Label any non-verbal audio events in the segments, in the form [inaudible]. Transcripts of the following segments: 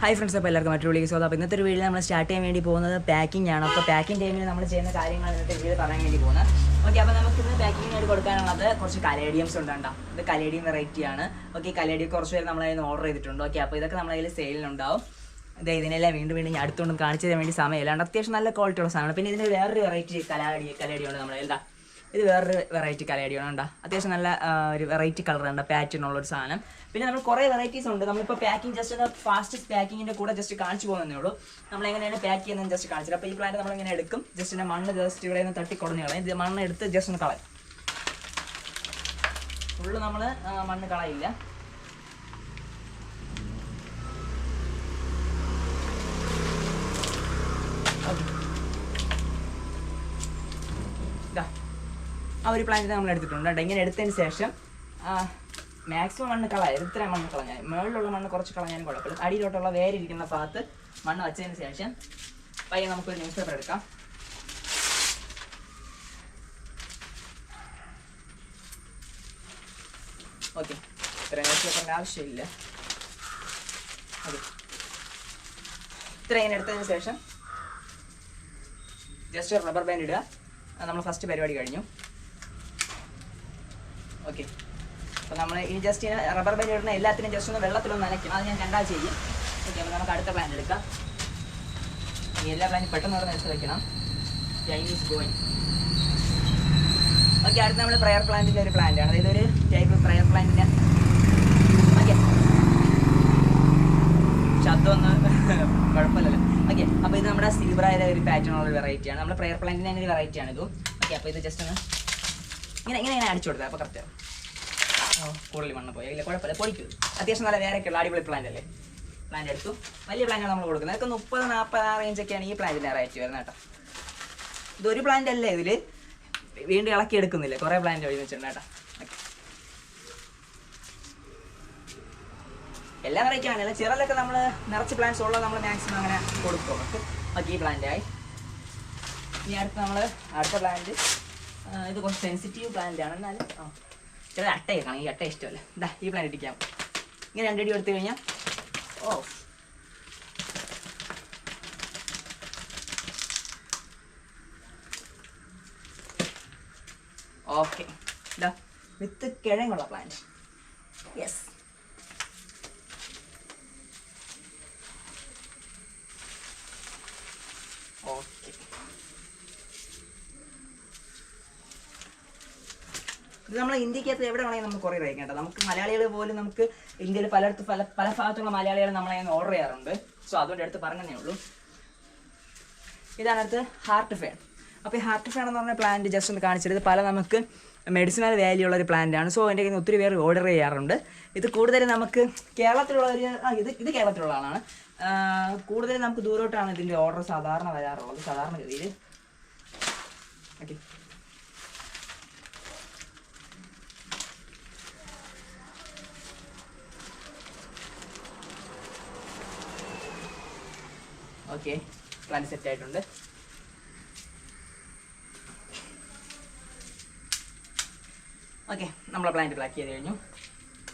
Hi friends അപ്പോൾ എല്ലാവർക്കും മറ്റൊരു വിളിക്ക് സ്വാഗതം. അപ്പോൾ ഇന്നത്തെ ഒരു വീഡിയോ നമ്മൾ സ്റ്റാർട്ട് ചെയ്യാൻ വേണ്ടി പോകുന്നത് പാക്കിംഗ് ആണ്. അപ്പോൾ പാക്കിംഗ് ടൈമിൽ നമ്മൾ ചെയ്യുന്ന കാര്യങ്ങൾ ഇന്നത്തെ വീഡിയോ പറയാൻ വേണ്ടി പോകുന്നത്. ഓക്കെ അപ്പോൾ നമുക്ക് ഇന്ന് പാക്കിംഗ് ആയിട്ട് കൊടുക്കാനുള്ളത് കുറച്ച് കലേഡിയംസ് ഉണ്ട് കേട്ടോ. ഇത് കലേഡിയം വെറൈറ്റി ആണ്. ഓക്കെ കലേഡിയം കുറച്ച് പേര് നമ്മളതിന് ഓർഡർ ചെയ്തിട്ടുണ്ട്. ഓക്കെ അപ്പോൾ ഇതൊക്കെ നമ്മളതിൽ സെയിലുണ്ടാവും ഇത് ഇതിനെല്ലാം വീണ്ടും വീണ്ടും ഞാൻ അടുത്തുകൊണ്ടും കാണിച്ചു തരാൻ വേണ്ടി സമയമില്ലാണ്ട് അത്യാവശ്യം നല്ല ക്വാളിറ്റി ഉള്ള സാധനമാണ്. പിന്നെ ഇതിന് വേറൊരു വെറൈറ്റി കലാടി കലാടിയുണ്ട് നമ്മളെ എന്താ ഇത് വേറൊരു വെറൈറ്റി കലയടിയാണ് ഉണ്ടാ അത്യാവശ്യം നല്ല ഒരു വെറൈറ്റി പാറ്റേൺ ഉള്ള ഒരു സാധനം. പിന്നെ നമ്മൾ കുറേ വെറൈറ്റീസ് ഉണ്ട്. നമ്മളിപ്പോൾ പാക്കിംഗ് ജസ്റ്റ് ഫാസ്റ്റസ്റ്റ് പാക്കിങ്ങിന്റെ കൂടെ ജസ്റ്റ് കാണിച്ചു പോകുന്നേ ഉള്ളൂ. നമ്മൾ എങ്ങനെയാണ് പാക്ക് ചെയ്യുന്നത് ജസ്റ്റ് കാണിച്ചത് അപ്പോൾ ഈ പ്ലാന്റ് നമ്മൾ ഇങ്ങനെ എടുക്കും. ജസ്റ്റ് എന്റെ മണ്ണ് ജസ്റ്റ് ഇവിടെ നിന്ന് തട്ടി കുടഞ്ഞു കളയും. ഇത് മണ്ണ് എടുത്ത് ജസ്റ്റ് ഒന്ന് കളയും. ഫുള്ള് നമ്മൾ മണ്ണ് കളയില്ല. ഇതാ ആ ഒരു പ്ലാന്റ് നമ്മൾ എടുത്തിട്ടുണ്ട് കേട്ടോ. ഇങ്ങനെ എടുത്തതിന് ശേഷം മാക്സിമം മണ്ണ് കളയാം ഇത്രയും മണ്ണ് കളഞ്ഞാൽ മുകളിലുള്ള മണ്ണ് കുറച്ച് കളഞ്ഞാലും കുഴപ്പമില്ല. അടിയിലോട്ടുള്ള വേരിരിക്കുന്ന ഭാഗത്ത് മണ്ണ് വച്ചതിന് ശേഷം പയ്യെ നമുക്കൊരു ന്യൂസ് പേപ്പർ എടുക്കാം. ഓക്കെ. ഇത്ര ന്യൂസ് പേപ്പറിന്റെ ആവശ്യമില്ല. ഓക്കെ. ഇത്ര ഇങ്ങനെ എടുത്തതിന് ശേഷം ജസ്റ്റ് റബ്ബർ ബാൻഡ് ഇടുക. നമ്മൾ ഫസ്റ്റ് പരിപാടി കഴിഞ്ഞു. ഓക്കെ അപ്പോൾ നമ്മൾ ഇനി ജസ്റ്റ് റബ്ബർ ബാൻഡ് ഇടുന്ന എല്ലാത്തിനും ജസ്റ്റ് ഒന്ന് വെള്ളത്തിലൊന്ന് നനയ്ക്കും അത് ഞാൻ രണ്ടാഴ്ച ചെയ്യും. ഓക്കെ അപ്പോൾ നമുക്ക് അടുത്ത പ്ലാൻ എടുക്കാം. ഈ എല്ലാ പ്ലാനും പെട്ടെന്ന് അവിടെ വെച്ച് വെക്കണം. ചൈനീസ് ഗോയിങ് ഓക്കെ അടുത്ത് നമ്മൾ പ്രയർ പ്ലാന്റിന്റെ ഒരു പ്ലാന്റ് ആണ്. അതായത് ഒരു ടൈപ്പ് പ്രയർ പ്ലാന്റിന്റെ ഓക്കെ ശബ്ദമൊന്നും കുഴപ്പമില്ലല്ലോ. ഓക്കെ അപ്പോൾ ഇത് നമ്മുടെ സീബ്രയുടെ ഒരു പാറ്റേൺ ഉള്ള ഒരു വെറൈറ്റി ആണ്. നമ്മുടെ പ്രയർ പ്ലാന്റിന്റെ ഒരു വെറൈറ്റി ആണ് ഇത്. ഓക്കെ അപ്പോൾ ഇത് ജസ്റ്റ് ഒന്ന് ഇങ്ങനെ ഇങ്ങനെ ഇങ്ങനെ അടിച്ചു കൊടുത്തത്. അപ്പോൾ കറക്റ്റ് കൂടുതൽ മണ്ണ് പോയി. ഇല്ല കുഴപ്പമില്ല. പൊടിക്കും. അത്യാവശ്യം നല്ല വേറെയൊക്കെയുള്ള അടിപൊളി പ്ലാന്റ് അല്ലേ? പ്ലാന്റ് എടുത്തു. വലിയ പ്ലാന്റാണ് നമ്മൾ കൊടുക്കുന്നത്. അതൊക്കെ മുപ്പത് നാൽപ്പത് ആ റേഞ്ചൊക്കെയാണ് ഈ പ്ലാന്റിന്റെ റേറ്റ് വരുന്നത് കേട്ടോ. ഇതൊരു പ്ലാന്റ് അല്ലേ ഇതിൽ വീണ്ടും ഇളക്കി എടുക്കുന്നില്ല. കുറേ പ്ലാന്റ് ഒഴിഞ്ഞ് വെച്ചിട്ടുണ്ട് കേട്ടോ. എല്ലാ വെറൈറ്റി ആണെങ്കിലും ചിറലൊക്കെ നമ്മൾ നിറച്ച് പ്ലാന്റ്സ് ഉള്ളത് നമ്മൾ മാക്സിമം അങ്ങനെ കൊടുക്കും. ഓക്കെ. ഈ പ്ലാന്റ് ആയി. ഇനി അടുത്ത് നമ്മൾ അടുത്ത പ്ലാന്റ് ഇത് കുറച്ച് സെൻസിറ്റീവ് പ്ലാന്റ് ആണ്. എന്നാലും ആ. ചില അട്ട കാണും ഈ അട്ട ഇഷ്ടമല്ല. ഇതാ ഈ പ്ലാന്റ് ഇടിക്കാം ഇങ്ങനെ രണ്ടടി എടുത്തു കഴിഞ്ഞാൽ ഓ. ഓക്കെ. വിത്ത് കിഴങ്ങുള്ള പ്ലാന്റ് യെസ് ഓക്കെ ഇത് നമ്മൾ ഇന്ത്യക്കകത്ത് എവിടെ വേണമെങ്കിൽ നമുക്ക് കുറേ കഴിക്കാം കേട്ടോ. നമുക്ക് മലയാളികൾ പോലും നമുക്ക് ഇന്ത്യയിൽ പലയിടത്ത് പല പല ഭാഗത്തുള്ള മലയാളികൾ നമ്മളെ ഓർഡർ ചെയ്യാറുണ്ട്. സോ അതുകൊണ്ട് എടുത്ത് പറഞ്ഞതേ ഉള്ളൂ. ഇതാണ് ഹാർട്ട് ഫേൺ അപ്പോൾ ഈ ഹാർട്ട് ഫേൺ എന്ന് പറഞ്ഞ പ്ലാന്റ് ജസ്റ്റ് ഒന്ന് കാണിച്ചിരുന്നത് പല നമുക്ക് മെഡിസിനൽ വാല്യൂ ഉള്ള ഒരു പ്ലാന്റ് ആണ്. സോ എന്റെ കയ്യിൽ ഒത്തിരി പേര് ഓർഡർ ചെയ്യാറുണ്ട്. ഇത് കൂടുതൽ നമുക്ക് കേരളത്തിലുള്ള ഒരു ഇത് ഇത് കേരളത്തിലുള്ള ആളാണ്. കൂടുതൽ നമുക്ക് ദൂരോട്ടാണ് ഇതിന്റെ ഓർഡർ സാധാരണ വരാറുള്ളത് സാധാരണ ഗതിയിൽ. Okay okay. പ്ലാൻ സെറ്റ് ആയിട്ടുണ്ട്. ഓക്കെ നമ്മളെ പ്ലാന്റ് പ്ലാക്ക് ചെയ്ത് കഴിഞ്ഞു.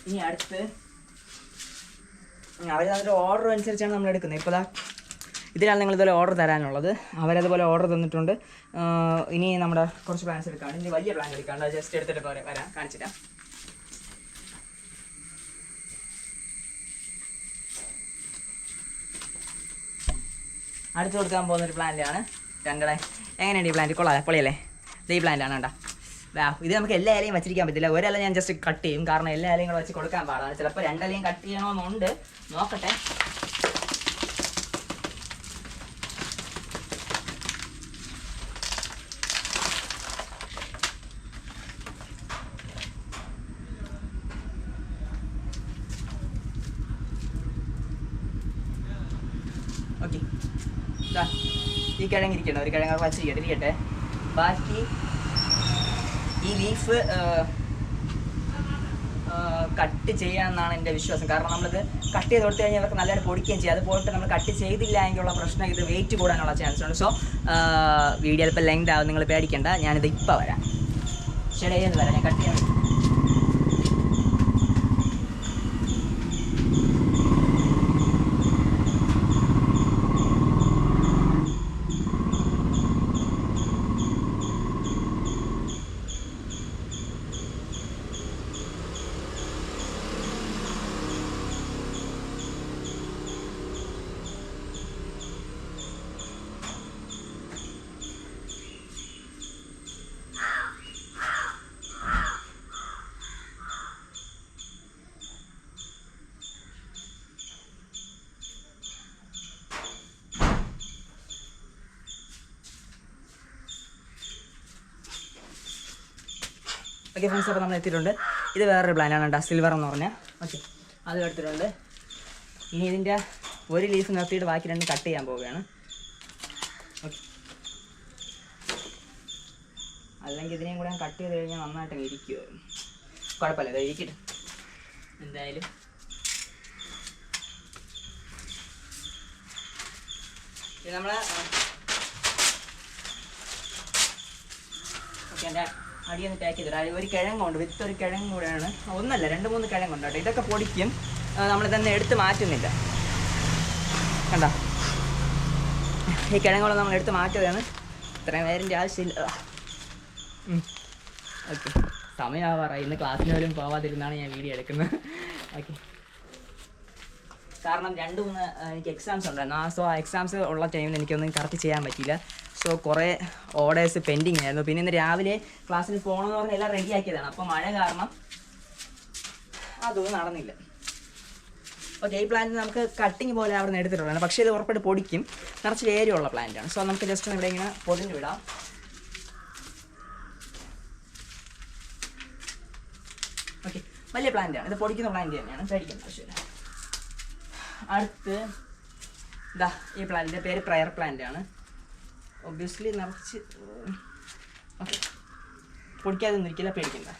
ഇനി അടുത്ത് അവർ അതിന്റെ ഓർഡർ അനുസരിച്ചാണ് നമ്മൾ എടുക്കുന്നത്. ഇപ്പോൾ ഇതിലാണ് നിങ്ങൾ ഇതുപോലെ ഓർഡർ തരാനുള്ളത്. അവരതുപോലെ ഓർഡർ തന്നിട്ടുണ്ട്. ഇനി നമ്മുടെ കുറച്ച് പ്ലാൻസ് എടുക്കാണ് ഇനി വലിയ പ്ലാൻ എടുക്കാണ്ട് ജസ്റ്റ് എടുത്തിട്ട് വരാം. കാണിച്ചിട്ടാം അടുത്ത് കൊടുക്കാൻ പോകുന്ന ഒരു പ്ലാന്റ് ആണ്. രണ്ടടെ എങ്ങനെയുണ്ട് ഈ പ്ലാന്റ് കൊള്ളാം പൊളിയല്ലേ? ഈ പ്ലാന്റാണ് വാ ഇത് നമുക്ക് എല്ലാ ഇലയും വെച്ചിരിക്കാൻ പറ്റില്ല. ഒരല ഞാൻ ജസ്റ്റ് കട്ട് ചെയ്യും. കാരണം എല്ലാ ഇലയും കൂടെ വെച്ച് കൊടുക്കാൻ പാടാണ്. ചിലപ്പോൾ രണ്ടിലയും കട്ട് ചെയ്യണമെന്നുണ്ട്. നോക്കട്ടെ ഓക്കെ ദാ, ഈ കിഴങ്ങ് ഇരിക്കട്ടെ ഒരു കിഴങ്ങ് വാച്ച് വച്ചിരിക്കട്ടെ ഇരിക്കട്ടെ. ബാക്കി ഈ ലീഫ് കട്ട് ചെയ്യാമെന്നാണ് എന്റെ വിശ്വാസം. കാരണം നമ്മളിത് കട്ട് ചെയ്ത് കൊടുത്തു കഴിഞ്ഞാൽ അവർക്ക് നല്ലതായിട്ട് പൊടിക്കുകയും ചെയ്യും. അത് പോയിട്ട് നമ്മൾ കട്ട് ചെയ്തില്ല എങ്കിലുള്ള പ്രശ്നം ഇത് വെയിറ്റ് കൂടാനുള്ള ചാൻസ് ഉണ്ട്. സോ വീഡിയോ ഇപ്പോൾ ലെങ്ത് ആവും. നിങ്ങൾ പേടിക്കേണ്ട. ഞാനിത് ഇപ്പോൾ വരാം. ശരി വരാം. ഞാൻ കട്ട് ചെയ്യാം. ഓക്കെ ഫ്രണ്ട്സ് അപ്പോൾ നമ്മൾ എത്തിയിട്ടുണ്ട്. ഇത് വേറൊരു പ്ലാനാണ് കേട്ടോ. സിൽവർ എന്ന് പറഞ്ഞാൽ ഓക്കെ അത് എടുത്തിട്ടുണ്ട്. ഇനി ഇതിന്റെ ഒരു ലീഫ് നിർത്തിയിട്ട് ബാക്കി രണ്ട് കട്ട് ചെയ്യാൻ പോവുകയാണ്. ഓക്കെ അല്ലെങ്കിൽ ഇതിനെയും കൂടെ കട്ട് ചെയ്ത് കഴിഞ്ഞാൽ നന്നായിട്ട് ഇരിക്കുമായിരുന്നു കുഴപ്പമില്ല ഇത് ഇരിക്കട്ടെ. എന്തായാലും. നമ്മളെ ഓക്കെ എന്റെ അടിയൊന്ന് പാക്ക് ചെയ്തിട്ട് ഒരു കിഴങ്ങുണ്ട് വിത്ത് ഒരു കിഴങ്ങ് കൂടെയാണ്. ഒന്നല്ല രണ്ട് മൂന്ന് കിഴങ്ങുണ്ട് കേട്ടോ. ഇതൊക്കെ പൊടിക്കും. നമ്മൾ തന്നെ എടുത്ത് മാറ്റുന്നില്ല. കണ്ടോ? ഈ കിഴങ്ങുകൾ നമ്മൾ എടുത്ത് മാറ്റിയതാണ്. ഇത്രയും നേരിന്റെ ആവശ്യമില്ല. ഓക്കെ. സമയമാവാറായി ഇന്ന് ക്ലാസ്സിന് പോലും പോവാതിരുന്നാണ് ഞാൻ വീഡിയോ എടുക്കുന്നത്. ഓക്കെ. കാരണം രണ്ട് മൂന്ന് എനിക്ക് എക്സാംസ് ഉണ്ടായിരുന്നു. ആ സോ ആ എക്സാംസ് ഉള്ള ടൈമിൽ എനിക്കൊന്നും കറക്റ്റ് ചെയ്യാൻ പറ്റിയില്ല. സോ കുറേ ഓർഡേഴ്സ് പെൻഡിങ് ആയിരുന്നു. പിന്നെ ഇന്ന് രാവിലെ ക്ലാസ്സിൽ പോകണമെന്ന് പറഞ്ഞ് എല്ലാം റെഡിയാക്കിയതാണ് അപ്പോൾ മഴ കാരണം അതൊന്നും നടന്നില്ല. ഓക്കെ ഈ പ്ലാന്റ് നമുക്ക് കട്ടിങ് പോലെ അവിടെ നിന്ന് എടുത്തിട്ടുള്ളതാണ്. പക്ഷേ ഇത് ഉറപ്പായിട്ട് പൊടിക്കും. നിറച്ച് വേരുള്ള പ്ലാന്റാണ് സോ നമുക്ക് ജസ്റ്റ് ഇവിടെ ഇങ്ങനെ പൊതിഞ്ഞു വിടാം. ഓക്കെ വലിയ പ്ലാന്റാണ് ഇത് പൊടിക്കുന്ന പ്ലാന്റ് തന്നെയാണ്. പേടിക്കേണ്ട ആവശ്യമില്ല. അടുത്ത് ഇതാ ഈ പ്ലാന്റിന്റെ പേര് പ്രയർ പ്ലാന്റ് ആണ്. ഒബ്വിയസ്ലി നിറച്ച് ഓക്കെ പൊടിക്കാതെ നിൽക്കില്ല പേടിക്കണ്ട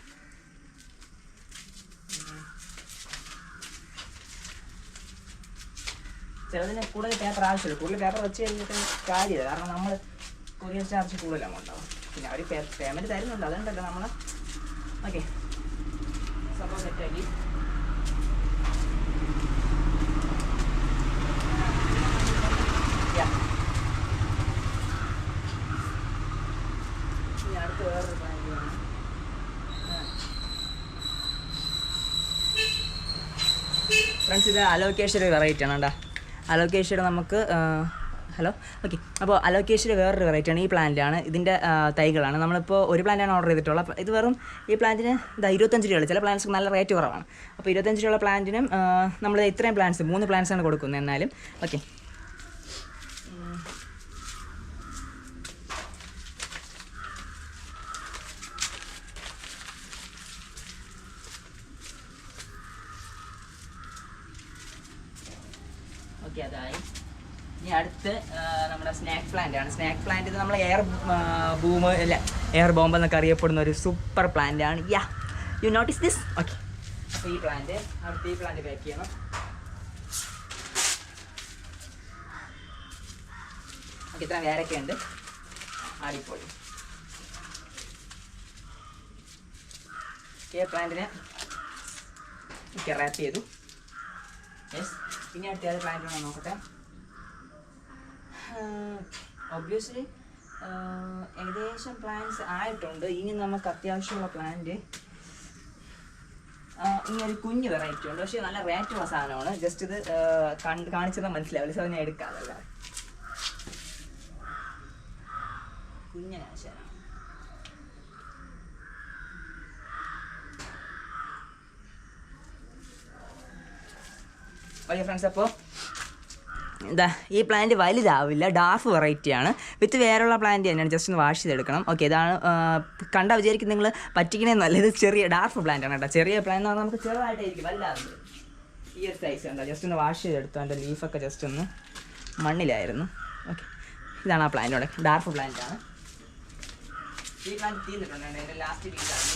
ചിലതിന് കൂടുതൽ പേപ്പർ ആവശ്യമില്ല കൂടുതൽ പേപ്പർ വെച്ച് കഴിഞ്ഞിട്ട് കാര്യമില്ല കാരണം നമ്മൾ കൊറിയർ ചാർജ് കൂടുതലാണ് ഉണ്ടാവും പിന്നെ അവർ പേയ്മെന്റ് തരുന്നുണ്ട് അതുകൊണ്ടല്ല നമ്മൾ ഓക്കെ സംഭവം സെറ്റാക്കി Yeah. ഇനി അടുത്ത് വേറൊരു plan ചെയ്യണം. ഫ്രണ്ട്സ് ഇത് അലോക്കേഷന്റെ വെറൈറ്റി ആണ് കേട്ടോ അലോക്കേഷയുടെ നമുക്ക് ഹലോ? ഓക്കെ. അപ്പോൾ അലോക്കേഷന്റെ വേറൊരു വെറൈറ്റി ആണ് ഈ പ്ലാന്റാണ് ഇതിന്റെ തൈകളാണ്. നമ്മളിപ്പോൾ ഒരു പ്ലാന്റാണ് ഓർഡർ ചെയ്തിട്ടുള്ളത്. ഇത് വെറും ഈ പ്ലാന്റിന് ഇതാ ഇരുപത്തഞ്ച് രൂപയുള്ള. ചില പ്ലാന്റ്സ് നല്ല റേറ്റ് കുറവാണ്. അപ്പോൾ ഇരുപത്തഞ്ച് രൂപയുള്ള പ്ലാന്റിനും നമ്മൾ ഇത്രയും പ്ലാന്റ്സ് മൂന്ന് പ്ലാന്റ്സാണ് കൊടുക്കുന്നത് എന്നാലും. ഓക്കെ അതായി ഇനി അടുത്ത് ആ, നമ്മുടെ സ്നാക്ക് പ്ലാന്റ് ആണ് സ്നാക്ക് പ്ലാന്റ് ഇത് നമ്മൾ എയർ ബൂം അല്ല എയർ ബോംബ് എന്നൊക്കെ അറിയപ്പെടുന്ന ഒരു സൂപ്പർ പ്ലാന്റ് ആണ്. Yeah you notice this okay ഈ പ്ലാന്റ് അടുത്ത് ഈ പ്ലാന്റ് പാക്ക് ചെയ്യണം. ഓക്കെ ഇത്ര വേറൊക്കെ ഉണ്ട്. ആടിപ്പോയി. ഈ പ്ലാന്റിനെ ഓക്കെ റാപ്പ് ചെയ്തു. യെസ് ഇനി അടുത്ത പ്ലാന്റ് നോക്കട്ടെ? ഒബ്വിയസ്ലി ഏകദേശം പ്ലാന്റ്സ് ആയിട്ടുണ്ട്. ഇനി നമുക്ക് അത്യാവശ്യമുള്ള പ്ലാന്റ് ഇങ്ങനൊരു കുഞ്ഞ് വെറൈറ്റി ഉണ്ട്. പക്ഷേ നല്ല റേറ്റുള്ള സാധനമാണ്. ജസ്റ്റ് ഇത് കണ്ട് മനസ്സിലാവില്ല സോ ഞാൻ എടുക്കാതല്ല കുഞ്ഞനാശാനാണ് ഓക്കെ ഫ്രണ്ട്സ് അപ്പോൾ എന്താ ഈ പ്ലാന്റ് വലുതാവില്ല ഡാർഫ് വെറൈറ്റിയാണ് വിത്ത് വേറെയുള്ള പ്ലാന്റ് തന്നെയാണ് ജസ്റ്റ് ഒന്ന് വാഷ് ചെയ്തെടുക്കണം. ഓക്കെ ഇതാണ് കണ്ടാൽ വിചാരിക്കും നിങ്ങൾ പറ്റിക്കണേ ഇത് ചെറിയ ഡാർഫ് പ്ലാന്റ് ആണ് കേട്ടോ. ചെറിയ പ്ലാന്റ് എന്ന് പറഞ്ഞാൽ നമുക്ക് ചെറുതായിട്ടായിരിക്കും വല്ലാതെ ഈ ഒരു സൈസ് ഉണ്ടോ ജസ്റ്റ് ഒന്ന് വാഷ് ചെയ്തെടുത്തു അതിന്റെ ലീഫൊക്കെ ജസ്റ്റ് ഒന്ന് മണ്ണിലായിരുന്നു. ഓക്കെ ഇതാണ് ആ പ്ലാന്റോടെ ഡാർഫ് പ്ലാന്റ് ആണ്. ഈ പ്ലാന്റ് തീർന്നിട്ടുണ്ട് എന്റെ ലാസ്റ്റ് വീക്കാണ്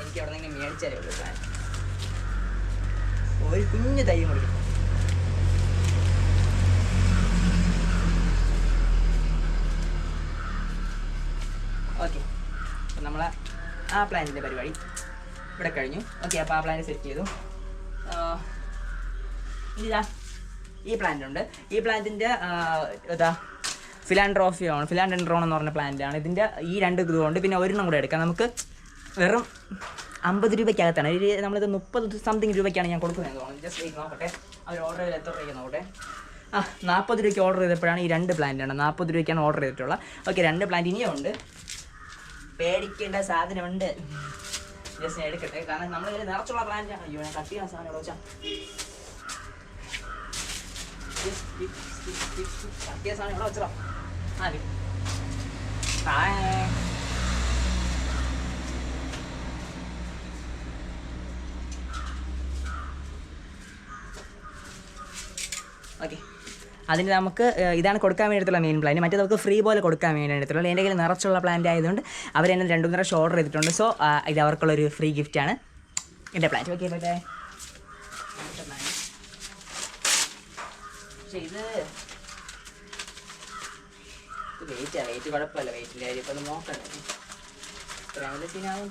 എനിക്ക് അവിടെ നിന്ന് മേടിച്ചാലേ ഉള്ളൂ പ്ലാന്റ് ഒരു കുഞ്ഞു തൈ കൊടുക്കും ഓക്കെ അപ്പം നമ്മൾ ആ പ്ലാനിന്റെ പരിപാടി ഇവിടെ കഴിഞ്ഞു. ഓക്കെ അപ്പോൾ ആ പ്ലാൻ സെറ്റ് ചെയ്തു. ഇതാ ഈ പ്ലാന്റുണ്ട് ഈ പ്ലാന്റിന്റെ ഇതാ ഫിലാൻഡ്രോഫിയോ ആണ്. ഫിലാൻഡ്രോൺ എന്ന് പറഞ്ഞ പ്ലാന്റാണ് ഇതിന്റെ ഈ രണ്ട് ഇതുകൊണ്ട് പിന്നെ ഒരെണ്ണം കൂടെ എടുക്കാം. നമുക്ക് വെറും അമ്പത് രൂപയ്ക്കകത്താണ്. ഒരു നമ്മളിത് മുപ്പത് സംതിങ് രൂപയ്ക്കാണ് ഞാൻ കൊടുക്കുന്നത് ജസ്റ്റ് നോക്കട്ടെ. അവർ ഓർഡർ ചെയ്ത് എത്ര രൂപയ്ക്ക് നോക്കട്ടെ. ആ നാൽപ്പത് രൂപയ്ക്ക് ഓർഡർ ചെയ്തപ്പോഴാണ് ഈ രണ്ട് പ്ലാന്റ് ആണ്. നാൽപ്പത് രൂപയ്ക്കാണ് ഓർഡർ ചെയ്തിട്ടുള്ളത്. ഓക്കെ രണ്ട് പ്ലാന്റ് ഇനിയും ഉണ്ട്. പേടിക്കേണ്ട സാധനമുണ്ട്. ജസ്റ്റ് എടുക്കട്ടെ. കാരണം നമ്മൾ നിറച്ചുള്ള പ്ലാന്റാണ് അയ്യോ കട്ട് ചെയ്യാൻ സാധനം വെച്ചാൽ കട്ട്. ഓക്കെ. അതിന് നമുക്ക് ഇതാണ് കൊടുക്കാൻ വേണ്ടിയിട്ടുള്ള മെയിൻ പ്ലാൻ മറ്റേ നമുക്ക് ഫ്രീ പോലെ കൊടുക്കാൻ വേണ്ടിയിട്ടുള്ള എന്റെ കയ്യിൽ നിറച്ചുള്ള പ്ലാന്റ് ആയതുകൊണ്ട് അവർ എന്നെ രണ്ടു മൂന്ന് പ്രാവശ്യം ഓർഡർ ചെയ്തിട്ടുണ്ട്. സോ ഇത് അവർക്കുള്ളൊരു ഫ്രീ ഗിഫ്റ്റാണ് എന്റെ പ്ലാന്റ് ഓക്കെ ബൈ പക്ഷേ ഇത് വെയിറ്റാ വെയിറ്റ് കുഴപ്പമില്ല.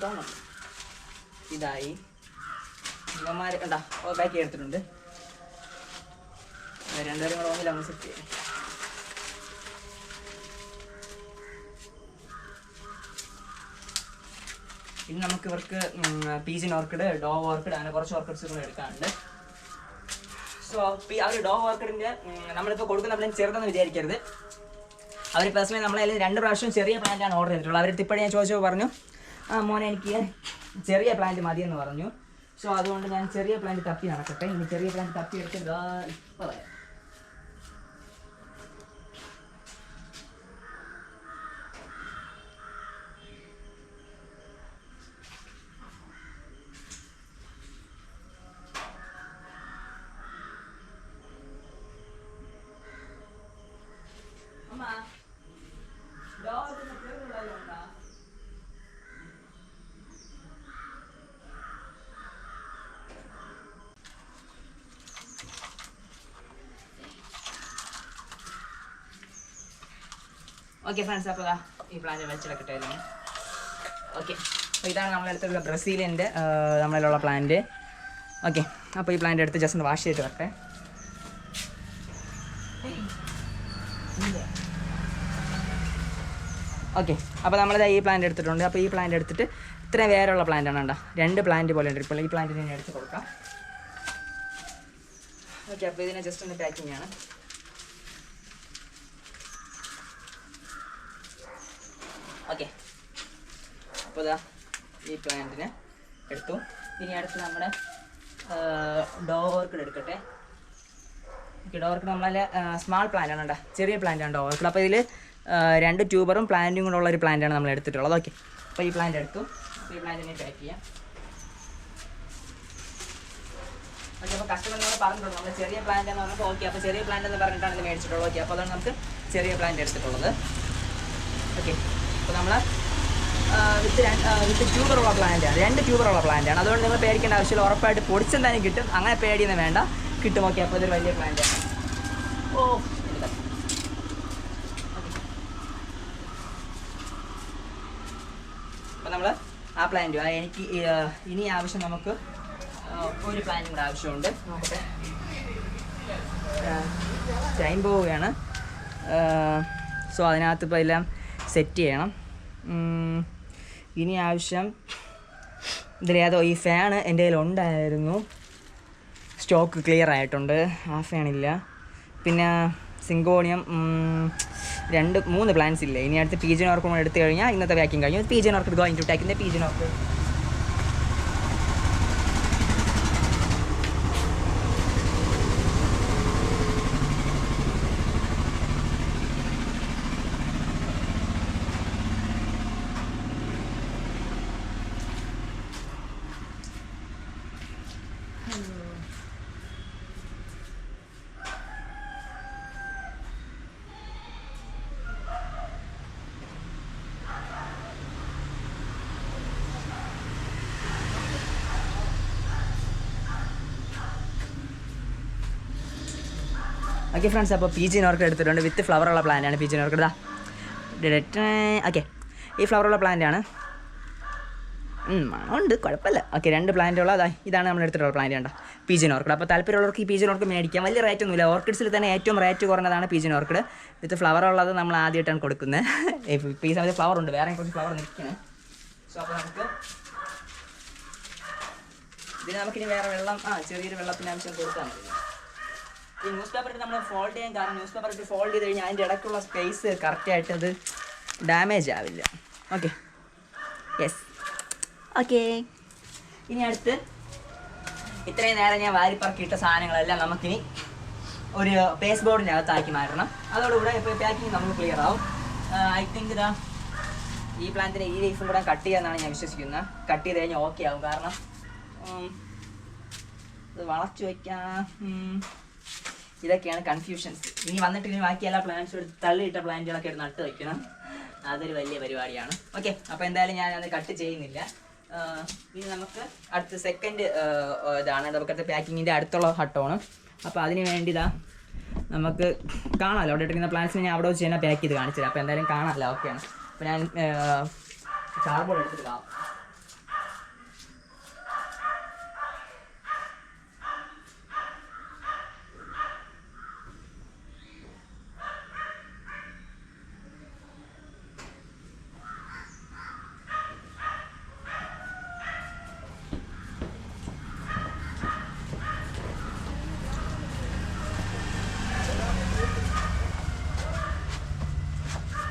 തോന്നും ഇതായി. ഇവന്മാർ ബാക്കി എടുത്തിട്ടുണ്ട് രണ്ടുപേരും കൂടെ ഒന്നില്ല ഒന്ന് സെറ്റ് ചെയ്യാം. ഇനി നമുക്ക് ഇവർക്ക് പീജിൻ ഓർക്കിഡ് ഡോ ഓർക്കിഡ് അങ്ങനെ കുറച്ച് ഓർക്കിഡ്സ് കൂടെ എടുക്കാനുണ്ട്. സോ ആ ഒരു ഡോ ഓർക്കിഡിന്റെ നമ്മളിപ്പോൾ കൊടുക്കുന്ന പ്ലാൻ ചെറുതെന്ന് വിചാരിക്കരുത്. അവർ പേഴ്സണലി നമ്മളതിൽ രണ്ട് പ്രാവശ്യം ചെറിയ പ്ലാന്റാണ് ഓർഡർ ചെയ്തിട്ടുള്ളത്. അവരുടെ ഇപ്പോഴും ഞാൻ ചോദിച്ചപ്പോൾ പറഞ്ഞു ആ മോനെ എനിക്ക് ചെറിയ പ്ലാന്റ് മതി എന്ന് പറഞ്ഞു. സോ അതുകൊണ്ട് ഞാൻ ചെറിയ പ്ലാന്റ് തപ്പി നടക്കട്ടെ. ഇനി ചെറിയ പ്ലാന്റ് തപ്പി എടുത്ത് ഇപ്പോൾ ഇപ്പൊ ഓക്കെ ഫ്രണ്ട്സ് അപ്പോൾ ഈ പ്ലാന്റ് വെച്ചെടുക്കട്ടായിരുന്നു ഓക്കെ അപ്പോൾ ഇതാണ് നമ്മളെടുത്തുള്ള ബ്രസീലിന്റെ നമ്മളിലുള്ള പ്ലാന്റ് ഓക്കെ അപ്പോൾ ഈ പ്ലാന്റ് എടുത്ത് ജസ്റ്റ് ഒന്ന് വാഷ് ചെയ്തിട്ട് വരട്ടെ ഓക്കെ അപ്പോൾ നമ്മൾ ഈ പ്ലാന്റ് എടുത്തിട്ടുണ്ട്. അപ്പോൾ ഈ പ്ലാന്റ് എടുത്തിട്ട് ഇത്രയും വേറെയുള്ള പ്ലാന്റ് ആണ് കണ്ടോ? രണ്ട് പ്ലാന്റ് പോലെ ഉണ്ട്. ഇപ്പോൾ ഈ പ്ലാന്റ് ഞാൻ എടുത്ത് കൊടുക്കാം. ഓക്കെ അപ്പോൾ ഇതിനെ ജസ്റ്റ് ഒന്ന് പാക്കിംഗ് ആണ് ഓക്കെ അപ്പോൾ ഇതാ ഈ പ്ലാന്റിനെ എടുത്തു. ഇനി അടുത്ത് നമ്മുടെ ഡോവർക്കിട് എടുക്കട്ടെ. ഓക്കെ ഡോവർക്ക് നമ്മളെ സ്മാൾ പ്ലാന്റ് ആണ് കേട്ടോ ചെറിയ പ്ലാന്റ് ആണ് ഡോവർക്കിട് അപ്പോൾ ഇതിൽ രണ്ട് ട്യൂബറും പ്ലാന്റും കൂടെ ഒരു പ്ലാന്റാണ് നമ്മൾ എടുത്തിട്ടുള്ളത്. ഓക്കെ അപ്പോൾ ഈ പ്ലാന്റ് എടുത്തു. ഈ പ്ലാന്റിനെ പാക്ക് ചെയ്യാം. ഓക്കെ അപ്പോൾ കസ്റ്റമർ നമ്മൾ പറഞ്ഞിട്ടുണ്ട് നമ്മൾ ചെറിയ പ്ലാന്റ് എന്ന് പറഞ്ഞപ്പോൾ ഓക്കെ അപ്പോൾ ചെറിയ പ്ലാന്റ് എന്ന് പറഞ്ഞിട്ടാണ് ഇത് മേടിച്ചിട്ടുള്ളത്. ഓക്കെ അപ്പോൾ അതാണ് നമുക്ക് ചെറിയ പ്ലാന്റ് എടുത്തിട്ടുള്ളത്. ഓക്കെ അപ്പോൾ നമ്മൾ വിത്ത് വിത്ത് ട്യൂബറുള്ള പ്ലാന്റാണ് രണ്ട് ട്യൂബറുള്ള പ്ലാന്റാണ് അതുകൊണ്ട് നിങ്ങൾ പേടിക്കേണ്ട ആവശ്യമില്ല. ഉറപ്പായിട്ട് പൊടിച്ചെന്തായാലും കിട്ടും. അങ്ങനെ പേടിയൊന്നും വേണ്ട. കിട്ടും. ഓക്കെ അപ്പോൾ ഇതൊരു വലിയ പ്ലാന്റാണ് ഓ എനിക്ക് തട്ടി. അപ്പോൾ നമ്മൾ ആ പ്ലാന്റ് എനിക്ക് ഇനി ആവശ്യം നമുക്ക് ഒരു പ്ലാന്റും കൂടെ ആവശ്യമുണ്ട്. നോക്കട്ടെ ടൈം പോവുകയാണ്. സോ അതിനകത്ത് ഇപ്പോൾ എല്ലാം സെറ്റ് ചെയ്യണം. ഇനി ആവശ്യം ഇതിലേതോ ഈ ഫാന് എന്റെ കയ്യിൽ ഉണ്ടായിരുന്നു. സ്റ്റോക്ക് ക്ലിയർ ആയിട്ടുണ്ട്. ആ ഫാനില്ല പിന്നെ സിങ്കോണിയം രണ്ട് മൂന്ന് പ്ലാൻസ് ഇല്ലേ? ഇനി അടുത്ത് പി ജി നോർക്കും എടുത്തു കഴിഞ്ഞാൽ ഇന്നത്തെ വാക്യം കഴിഞ്ഞു. പി ജി നോർക്ക് ഗോയിങ് ടു ടേക്കിന്റെ പി ജി നോർക്ക് ഓക്കെ ഫ്രണ്ട്സ് അപ്പോൾ പി ജി നോർക്ക് എടുത്തിട്ടുണ്ട്. വിത്ത് ഫ്ലവർ ഉള്ള പ്ലാന്റ് ആണ് പി ജി നോർക്ക് ഇതാ ഓക്കെ ഈ ഫ്ലവർ ഉള്ള പ്ലാന്റ് ആണ്. ഉം, മണമുണ്ട് കുഴപ്പമില്ല. ഓക്കെ രണ്ട് പ്ലാന്റ് ഉള്ള അതാ ഇതാണ് നമ്മൾ എടുത്തിട്ടുള്ള പ്ലാന്റ് കണ്ട? പി ജി ഓർക്കിഡ് അപ്പോൾ താല്പര്യമുള്ളവർക്ക് ഈ പി ജി ഓർക്കിഡ് മേടിക്കാം. വലിയ റേറ്റ് ഒന്നുമില്ല. ഓർക്കിഡ്സിൽ തന്നെ ഏറ്റവും റേറ്റ് കുറഞ്ഞതാണ് P G orchid with flower ഉള്ളത് നമ്മൾ ആദ്യമായിട്ടാണ് കൊടുക്കുന്നത്. [laughs] ഈ സമയത്ത് ഫ്ലവർ ഉണ്ട്. വേറെ കുറച്ച് ഫ്ലവർ നിൽക്കണേ. സോ അപ്പോൾ നമുക്ക് ഇതിന് നമുക്കിനി വേറെ വെള്ളം ആ ചെറിയൊരു വെള്ളത്തിന് ആവശ്യം കൊടുത്താൽ മതി. ഈ ന്യൂസ് പേപ്പർ ഇട്ട് നമ്മൾ ഫോൾഡ് ചെയ്യാൻ കാരണം ന്യൂസ് പേപ്പർ ഇട്ട് ഫോൾഡ് ചെയ്ത് കഴിഞ്ഞാൽ അതിന്റെ ഇടയ്ക്കുള്ള സ്പേസ് കറക്റ്റായിട്ട് അത് ഡാമേജ് ആവില്ല. ഓക്കെ യെസ് ഓക്കെ ഇനി അടുത്ത് ഇത്രയും നേരം ഞാൻ വാരിപ്പറക്കിയിട്ട സാധനങ്ങളെല്ലാം നമുക്കിനി ഒരു പേസ് ബോർഡിനകത്താക്കി മാറ്റണം. അതോടുകൂടെ ഇപ്പോൾ പാക്കിങ് നമുക്ക് ക്ലിയർ ആവും. ഐ തിങ്ക് ഇതാ ഈ പ്ലാന്റിന് ഈ ലീഫും കൂടെ കട്ട് ചെയ്യാന്നാണ് ഞാൻ വിശ്വസിക്കുന്നത്. കട്ട് ചെയ്ത് കഴിഞ്ഞാൽ ഓക്കെ ആവും. കാരണം ഇത് വളച്ചു വയ്ക്കാൻ ഉം, ഇതൊക്കെയാണ് കൺഫ്യൂഷൻസ് ഇനി വന്നിട്ട് ഇനി ബാക്കി എല്ലാ പ്ലാന്റ്സും എടുത്ത് തള്ളിയിട്ട പ്ലാന്റുകളൊക്കെ എടുത്ത് നട്ട് വയ്ക്കണം അതൊരു വലിയ പരിപാടിയാണ്. ഓക്കെ അപ്പോൾ എന്തായാലും ഞാൻ അത് കട്ട് ചെയ്യുന്നില്ല ഇനി നമുക്ക് അടുത്ത സെക്കൻഡ് ഇതാണ്. നമുക്ക് അടുത്ത പാക്കിങ്ങിന്റെ അടുത്തുള്ള ഹട്ടോണ് അപ്പോൾ അതിന് വേണ്ടിതാ നമുക്ക് കാണാമല്ലോ അവിടെ ഇട്ടിരിക്കുന്ന പ്ലാന്റ്സിന് ഞാൻ അവിടെ വെച്ച് തന്നെ പാക്ക് ചെയ്ത് കാണിച്ചില്ല അപ്പോൾ എന്തായാലും കാണാമല്ലോ ഓക്കെയാണ് അപ്പോൾ ഞാൻ ചാർബോർഡ് എടുത്തിട്ട് കാണാം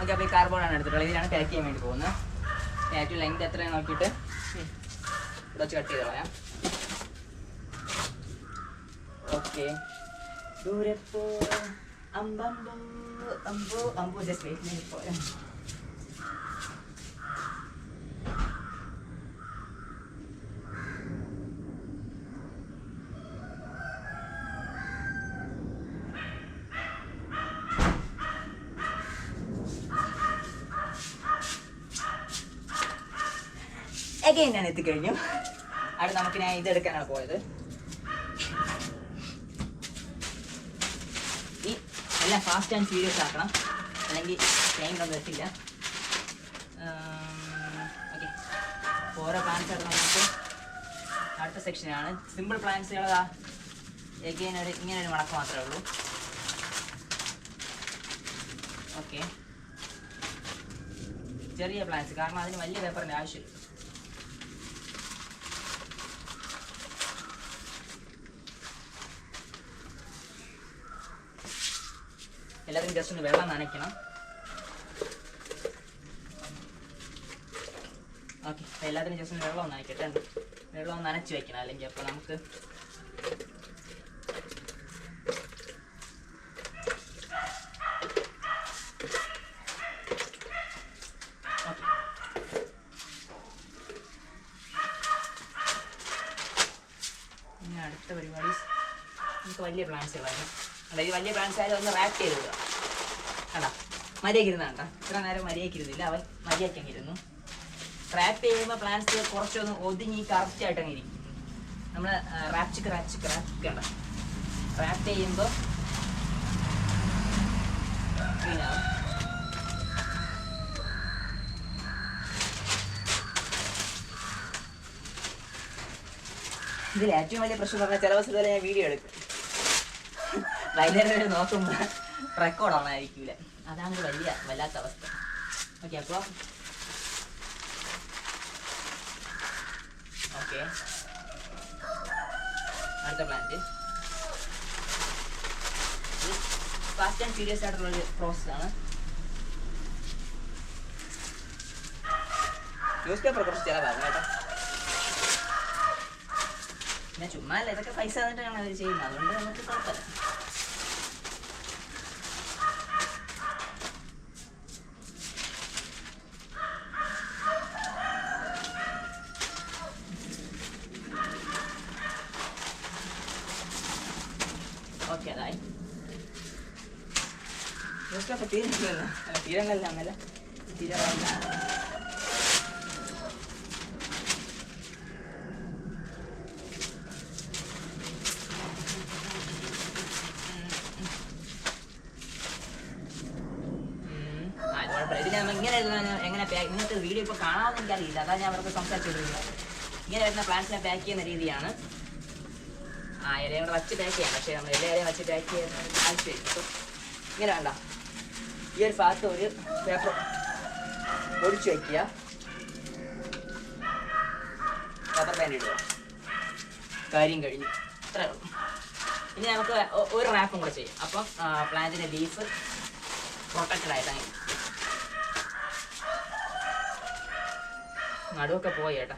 ഓക്കെ അപ്പോൾ ഈ എടുത്തിട്ടുള്ളത് പാക്ക് ചെയ്യാൻ വേണ്ടി പോകുന്നത്. ഏറ്റവും ലെങ്ത് എത്രയാണ് നോക്കിയിട്ട് ഇവിടെ വെച്ച് കട്ട് ചെയ്ത് കളയാം. ഓക്കെ ദൂരെ പോ അമ്പോ അമ്പോ ജസ്റ്റ് വെയിറ്റ് പോരാ അഗൈൻ ഞാൻ എത്തിക്കഴിഞ്ഞു. അവിടെ നമുക്ക് ഞാൻ ഇതെടുക്കാനാണ് പോയത്. ഈ എല്ലാം ഫാസ്റ്റ് ആൻഡ് സീരിയസ് ആക്കണം. അല്ലെങ്കിൽ ടൈം ഒന്നും എത്തില്ല. ഓക്കെ ഓരോ പ്ലാൻസ് ആയിട്ട് നമുക്ക് അടുത്ത സെക്ഷനാണ് സിമ്പിൾ പ്ലാൻസുകളതാ എഗെയിൻ ഒരു ഇങ്ങനെ ഒരു മണക്ക് മാത്രമേ ഉള്ളൂ. ഓക്കെ ചെറിയ പ്ലാൻസ് കാരണം അതിന് വലിയ പേപ്പറിന്റെ ആവശ്യമില്ല. എല്ലാത്തിനും ജസ്റ്റ് ഒന്ന് വെള്ളം നനയ്ക്കണം. ഓക്കെ എല്ലാത്തിനും ജസ്റ്റ് ഒന്ന് വെള്ളം നനയ്ക്കട്ടെ. വെള്ളം നനച്ച് വെക്കണം അല്ലെങ്കിൽ അപ്പോൾ നമുക്ക് Okay. ഇനി അടുത്ത പരിപാടി നമുക്ക് വലിയ പ്ലാന്റ്സുകളാണ് അല്ല ഈ വലിയ പ്ലാന്റ്സ് ആയാലും ഒന്ന് റാപ്പ് ചെയ്ത് വിടുക. കണ്ടാ? മര്യാദ ഇരുന്ന ഇത്ര നേരം മര്യാദയ്ക്ക് ഇരുന്നില്ല അവൻ മര്യാദയ്ക്ക് റാപ്പ് ചെയ്യുമ്പോൾ പ്ലാൻസ് കുറച്ചൊന്ന് ഒതുങ്ങി കറക്റ്റ് ആയിട്ട് അങ്ങ് ഇരിക്കും. നമ്മൾ റാപ്ചിക്ക് റാപ്ചിക്ക് റാപ്പ് കണ്ട? റാപ്പ് ചെയ്യുമ്പോൾ ഇതിൽ ഏറ്റവും വലിയ പ്രശ്നം പറഞ്ഞാൽ ചില ദിവസം ഞാൻ വീഡിയോ എടുക്കും. വൈകുന്നേരം വരെ നോക്കുമ്പോൾ റെക്കോർഡ് ഓണായിരിക്കൂല അതാണ് വലിയ വല്ലാത്ത അവസ്ഥ. ഓക്കെ അപ്പോൾ ഓക്കെ അടുത്ത പ്ലാന്റ് ഫാസ്റ്റ് ആൻഡ് സീരിയസ് ആയിട്ടുള്ള ഒരു പ്രോസസ് ആണ്. ന്യൂസ് പേപ്പർ കുറച്ച് ചിലവാകും കേട്ടോ. പിന്നെ ചുമ്മാ അല്ല ഇതൊക്കെ പൈസ തന്നിട്ടാണ് അവർ ചെയ്യുന്നത്. അതുകൊണ്ട് നമുക്ക് കുഴപ്പമില്ല ഓക്കെ അതായി ന്യൂസ് തീരല്ല തീരങ്ങല്ല എന്നല്ല തീരല്ല ഉം. ആ, ഇത് കുഴപ്പമില്ല. ഇതിന് നമ്മ ഇങ്ങനെ എഴുതാൻ എങ്ങനെ pack- നിങ്ങൾക്ക് വീഡിയോ ഇപ്പോൾ കാണാമെന്ന് എനിക്കറിയില്ല. അതാണ് ഞാൻ ഇങ്ങനെ വരുന്ന പ്ലാന്റ്സിനെ പാക്ക് ചെയ്യുന്ന രീതിയാണ്. ആ ഇലയും കൂടെ വച്ച് പക്ഷേ നമ്മൾ എല്ലാ ഇലയും വച്ച് പാക്ക് ചെയ്യുന്ന ആവശ്യമില്ല അപ്പോൾ ഇങ്ങനെ വേണ്ട ഈ ഒരു ഭാഗത്ത് ഒരു പേപ്പർ ഒടിച്ചു വയ്ക്കുക പേപ്പർ പാൻ ഇടുക. കാര്യം കഴിഞ്ഞു. ഇത്രേ ഉള്ളൂ. ഇനി നമുക്ക് ഒരു റാപ്പും കൂടെ ചെയ്യാം. അപ്പം പ്ലാന്റിന്റെ ലീഫ് പ്രൊട്ടക്റ്റഡ് ആയിട്ടാണ് നടുവൊക്കെ പോയി ചേട്ടാ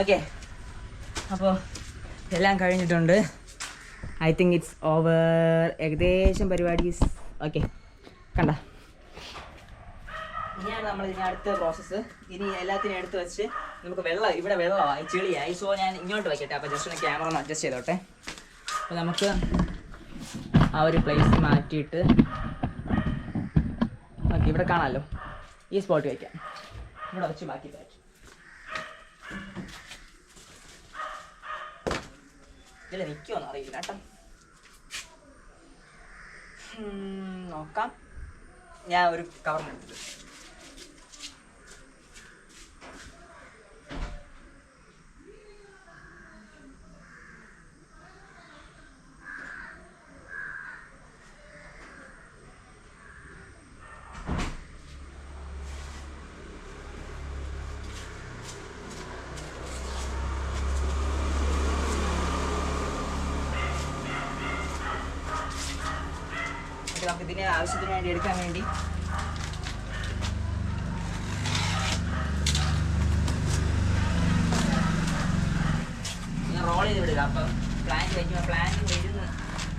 ഓക്കെ അപ്പോൾ എല്ലാം കഴിഞ്ഞിട്ടുണ്ട്. ഐ തിങ്ക് ഇറ്റ്സ് ഓവർ ഏകദേശം പരിപാടി ഓക്കെ കണ്ട. ഇനിയാണ് നമ്മൾ ഇനി അടുത്ത പ്രോസസ്സ് ഇനി എല്ലാത്തിനും എടുത്ത് വെച്ച് നമുക്ക് വെള്ളം ഇവിടെ വെള്ളമായി ചെളിയായി സോ ഞാൻ ഇങ്ങോട്ട് വയ്ക്കട്ടെ അപ്പോൾ ജസ്റ്റ് ഒന്ന് ക്യാമറ ഒന്ന് അഡ്ജസ്റ്റ് ചെയ്തോട്ടെ. അപ്പോൾ നമുക്ക് ആ ഒരു പ്ലേസ് മാറ്റിയിട്ട് ഓക്കെ ഇവിടെ കാണാമല്ലോ ഈ സ്പോട്ട് വയ്ക്കാം ഇവിടെ വെച്ച് ബാക്കി പറ്റും ഇതിൽ നിൽക്കുമെന്ന് അറിയില്ല കേട്ടോ. നോക്കാം. ഞാൻ ഒരു കവറിനെടുത്തിട്ട് ഇതിന് ആവശ്യത്തിന് വേണ്ടി എടുക്കാൻ വേണ്ടി. റോൾ ചെയ്ത് വിടുക അപ്പം പ്ലാന്റ് വയ്ക്കുമ്പോൾ പ്ലാന്റ് വരുന്ന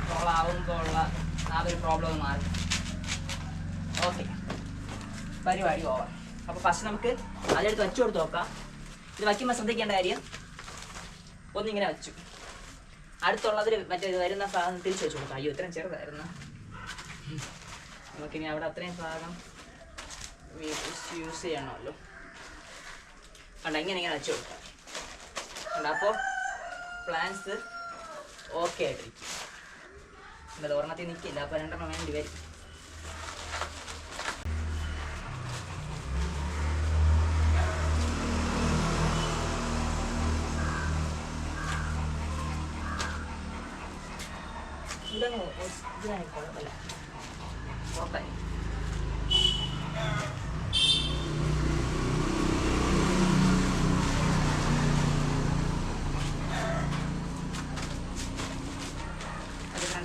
റോൾ ആവുമ്പോൾ ഉള്ള ആ ഒരു പ്രോബ്ലം മാറി. ഓക്കെ പരിപാടി ഓവർ അപ്പോൾ ഫസ്റ്റ് നമുക്ക് അതെടുത്ത് വെച്ചു കൊടുത്ത് നോക്കാം. ഇത് വയ്ക്കുമ്പോൾ ശ്രദ്ധിക്കേണ്ട കാര്യം ഒന്നിങ്ങനെ വെച്ചു. അടുത്തുള്ളതിൽ മറ്റേ വരുന്ന സാധനം തിരിച്ചു വെച്ചു കൊടുക്കാം. അയ്യോ ഇത്രയും ചെറുതായിരുന്നു. നമുക്കിനി അവിടെ അത്രയും ഭാഗം യൂസ് ചെയ്യണമല്ലോ. കണ്ട? ഇങ്ങനെ ഇങ്ങനെ വെച്ച് കൊടുക്കാം. കണ്ട? അപ്പോൾ പ്ലാൻസ് ഓക്കെ ആയിട്ടിരിക്കും. എന്താ ഒരെണ്ണത്തിൽ നിൽക്കില്ല അപ്പോൾ രണ്ടെണ്ണം വേണ്ടി വരും. ഇതങ്ങ് ഇതിനായി കുഴപ്പമില്ല പുറത്തായി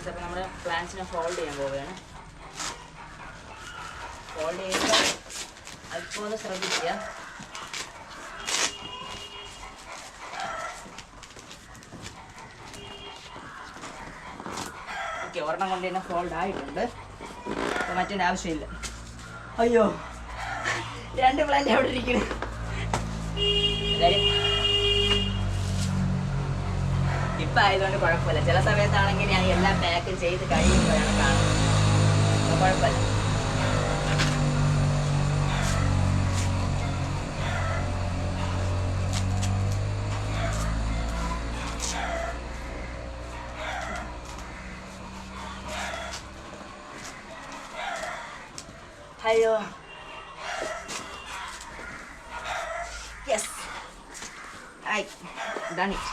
അപ്പോൾ നമ്മൾ പ്ലാന്റ്സിനെ ഫോൾഡ് ചെയ്യാൻ പോവുകയാണ്. ഫോൾഡ് ചെയ്യുമ്പോൾ അല്പം ഒന്ന് ശ്രദ്ധിക്കുക. ഓക്കെ ഒരെണ്ണം കൊണ്ട് തന്നെ ഫോൾഡ് ആയിട്ടുണ്ട്. അപ്പോൾ മറ്റേ ആവശ്യമില്ല. അയ്യോ രണ്ട് പ്ലാന്റ് അവിടെ ഇരിക്കുന്നു. ഇപ്പൊ ആയതുകൊണ്ട് കുഴപ്പമില്ല. ചില സമയത്താണെങ്കിൽ ഞാൻ എല്ലാം പാക്ക് ചെയ്ത് കഴിയുമ്പോഴാണ് കാണുന്നത്. കുഴപ്പമില്ല അയ്യോ യെസ് ഐ ഡൺ ഇറ്റ്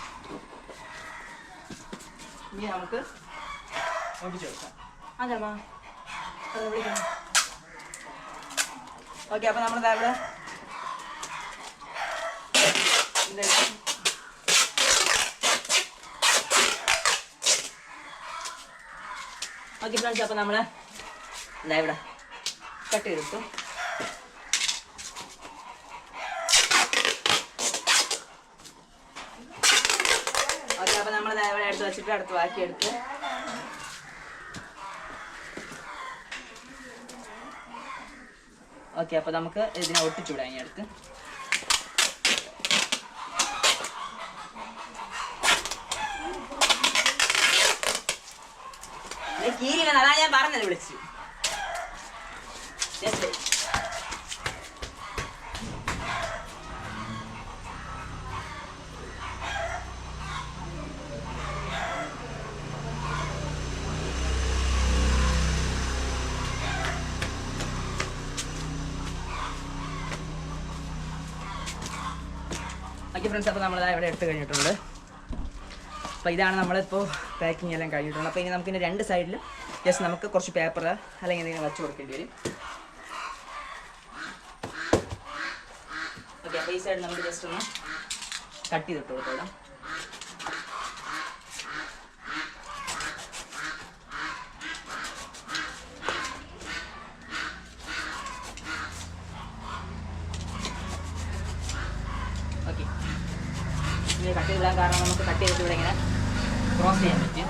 ഇനി നമുക്ക് ഒട്ടിച്ചു കൊടുക്കാം അതെമ്മാ അത് വിളിക്കണം ഓക്കെ അപ്പോൾ നമ്മൾ ഇവിടെ ഓക്കെ ഫ്രണ്ട്സ് അപ്പോൾ നമ്മൾ എന്താ ഇവിടെ കട്ട് ചെയ്തെടുത്തു. ഓക്കെ അപ്പോൾ നമ്മൾ ഇവിടെ എടുത്ത് വെച്ചിട്ട് അടുത്ത് ബാക്കി എടുത്ത് ഓക്കെ അപ്പോൾ നമുക്ക് ഇതിനെ ഒട്ടിച്ചുവിടാം ഇനി അടുത്ത്. കീരി അതാ ഞാൻ പറഞ്ഞത് വിളിച്ചു. ഫ്രണ്ട്സ് അപ്പോൾ നമ്മൾ ഇവിടെ എടുത്ത് കഴിഞ്ഞിട്ടുണ്ട്. അപ്പോൾ ഇതാണ് നമ്മളിപ്പോൾ പാക്കിംഗ് എല്ലാം കഴിഞ്ഞിട്ടുള്ളത്. അപ്പോൾ ഇനി നമുക്കിനി രണ്ട് സൈഡിലും ജസ്റ്റ് നമുക്ക് കുറച്ച് പേപ്പർ അല്ലെങ്കിൽ എന്തെങ്കിലും വെച്ച് കൊടുക്കേണ്ടി വരും. ഓക്കെ അപ്പോൾ ഈ സൈഡ് നമുക്ക് ജസ്റ്റ് ഒന്ന് കട്ട് ചെയ്തിട്ട് കൊടുത്തോളാം ഓക്കെ ഇത് കട്ട് ചെയ്തിടാൻ കാരണം നമുക്ക് കട്ട് ചെയ്തിട്ട് ഇവിടെ ഇങ്ങനെ ക്രോസ് ചെയ്യാൻ പറ്റും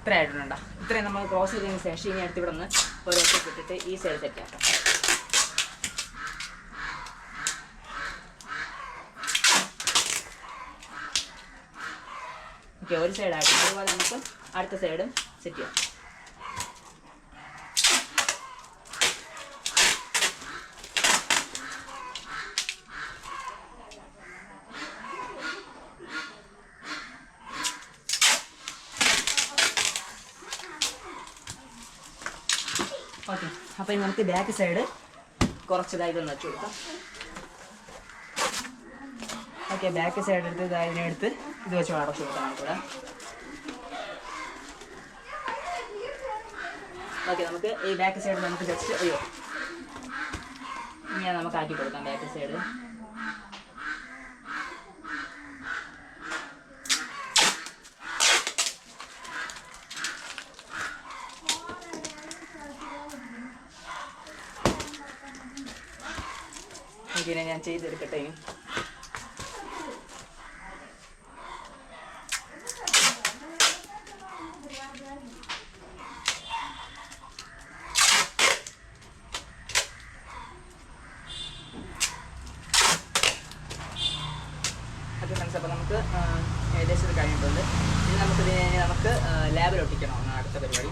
ഇത്ര ആയിട്ടുണ്ടോ ഇത്രയും നമ്മൾ ക്രോസ് ചെയ്തതിന് ശേഷം ഇനി അടുത്ത് ഇവിടെ നിന്ന് ഓരോ ഇട്ടിട്ട് ഈ സൈഡ് സെറ്റ് ആക്കാം. ഓക്കെ ഒരു സൈഡ് ആയിട്ട്. അതുപോലെ നമുക്ക് അടുത്ത സൈഡും സെറ്റ് ചെയ്യാം. ഇനി നമുക്ക് ബാക്ക് സൈഡ് കുറച്ചതായിട്ട് ഒന്ന് വെച്ച് കൊടുക്കാം. ഓക്കെ ബാക്ക് സൈഡ് എടുത്ത് ഇതാ ഇതിനെടുത്ത് ഇത് വെച്ച് അടച്ചു കൊടുക്കാം കൂടെ ഓക്കെ നമുക്ക് ഈ ബാക്ക് സൈഡ് നമുക്ക് ജസ്റ്റ് അയ്യോ. ഇങ്ങനെ നമുക്ക് ആക്കി കൊടുക്കാം ബാക്ക് സൈഡ് ഇതിനെ ഞാൻ ചെയ്തെടുക്കട്ടെ ഇനി ഓക്കെ ഫ്രണ്ട്സ് അപ്പോൾ നമുക്ക് ആ, ഏകദേശം ഇത് കഴിഞ്ഞിട്ടുണ്ട് ഇനി നമുക്ക് ഇതിനെ ഇനി നമുക്ക് ലാബിൽ ഒട്ടിക്കണം എന്നാണ് അടുത്ത പരിപാടി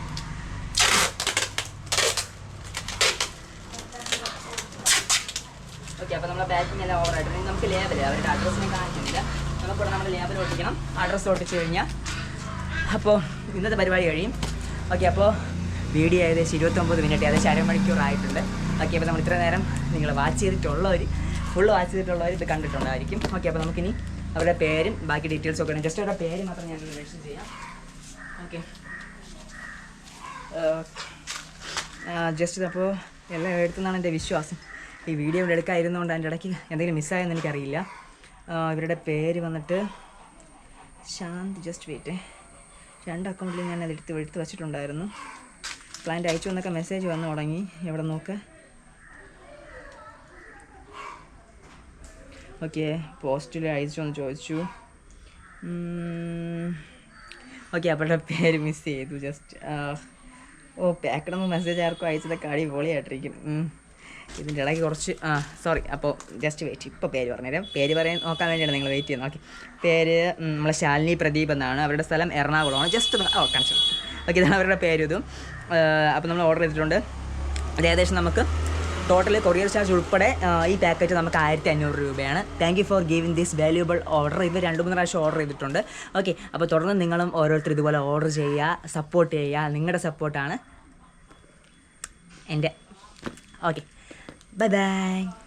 ഓക്കെ അപ്പോൾ നമ്മളെ പാക്കിംഗ് എല്ലാം ഓവർ ആയിട്ട് ഇനി നമുക്ക് ലേബൽ അവരുടെ അഡ്രസ്സിനെ കാണിക്കുന്നില്ല. നമുക്കിവിടെ നമ്മുടെ ലേബൽ ഒട്ടിക്കണം. അഡ്രസ്സ് ഒട്ടിച്ച് കഴിഞ്ഞാൽ അപ്പോൾ ഇന്നത്തെ പരിപാടി കഴിയും. ഓക്കെ അപ്പോൾ വീഡിയോ ഏകദേശം ഇരുപത്തൊമ്പത് മിനിറ്റ് ഏകദേശം അരമണിക്കൂർ ആയിട്ടുണ്ട്. ഓക്കെ അപ്പോൾ നമ്മൾ ഇത്ര നേരം നിങ്ങൾ വാച്ച് ചെയ്തിട്ടുള്ളവർ ഫുൾ വാച്ച് ചെയ്തിട്ടുള്ളവർ ഇത് കണ്ടിട്ടുണ്ടായിരിക്കും. ഓക്കെ അപ്പോൾ നമുക്കിനി അവരുടെ പേരും ബാക്കി ഡീറ്റെയിൽസ് ഒക്കെ ജസ്റ്റ് അവരുടെ പേര് മാത്രം ഞാൻ മെൻഷൻ ചെയ്യാം. ഓക്കെ. ജസ്റ്റ് അപ്പോൾ എല്ലാം എടുത്തെന്നാണ് എന്റെ വിശ്വാസം. ഈ വീഡിയോ ഇവിടെ എടുക്കാതിരുന്നതുകൊണ്ട് അതിന്റെ ഇടയ്ക്ക് എന്തെങ്കിലും മിസ്സായെന്ന് എനിക്കറിയില്ല. ഇവരുടെ പേര് വന്നിട്ട് ശാന്തി ജസ്റ്റ് വെയിറ്റ് രണ്ട് അക്കൗണ്ടിൽ ഞാൻ അത് എടുത്ത് എടുത്ത് വെച്ചിട്ടുണ്ടായിരുന്നു. ക്ലയന്റ് അയച്ചു എന്നൊക്കെ മെസ്സേജ് വന്നു തുടങ്ങി. എവിടെ നോക്ക്? ഓക്കെ പോസ്റ്റിൽ അയച്ചു എന്ന് ചോദിച്ചു. ഓക്കെ അവരുടെ പേര് മിസ് ചെയ്തു. ജസ്റ്റ് ഓ പാക്കണമെന്ന് മെസ്സേജ് ആർക്കും അയച്ചതൊക്കെ അടിപൊളിയായിട്ടിരിക്കും. ഇതിന്റെ ഇടയ്ക്ക് കുറച്ച് ആ സോറി അപ്പോൾ ജസ്റ്റ് വെയിറ്റ് ഇപ്പോൾ പേര് പറഞ്ഞുതരാം പേര് പറയാൻ നോക്കാൻ വേണ്ടിയാണ് നിങ്ങൾ വെയിറ്റ് ചെയ്യുന്നത്. ഓക്കെ പേര് നമ്മളെ ശാലിനി പ്രദീപ് എന്നാണ്. അവരുടെ സ്ഥലം എറണാകുളമാണ്. ജസ്റ്റ് ഓ കണക്ഷൻ ഓക്കെ ഇതാണ് അവരുടെ പേര് ഇതും. അപ്പോൾ നമ്മൾ ഓർഡർ ചെയ്തിട്ടുണ്ട്. അത് ഏകദേശം നമുക്ക് ടോട്ടൽ കൊറിയർ ചാർജ് ഉൾപ്പെടെ ഈ പാക്കേജ് നമുക്ക് ആയിരത്തി അഞ്ഞൂറ് രൂപയാണ്. Thank you for giving this valuable order ഇവർ രണ്ട് മൂന്ന് പ്രാവശ്യം ഓർഡർ ചെയ്തിട്ടുണ്ട്. ഓക്കെ അപ്പോൾ തുടർന്ന് നിങ്ങളും ഓരോരുത്തർ ഇതുപോലെ ഓർഡർ ചെയ്യുക സപ്പോർട്ട് ചെയ്യുക. നിങ്ങളുടെ സപ്പോർട്ടാണ് എന്റെ ഓക്കെ ബൈ ബൈ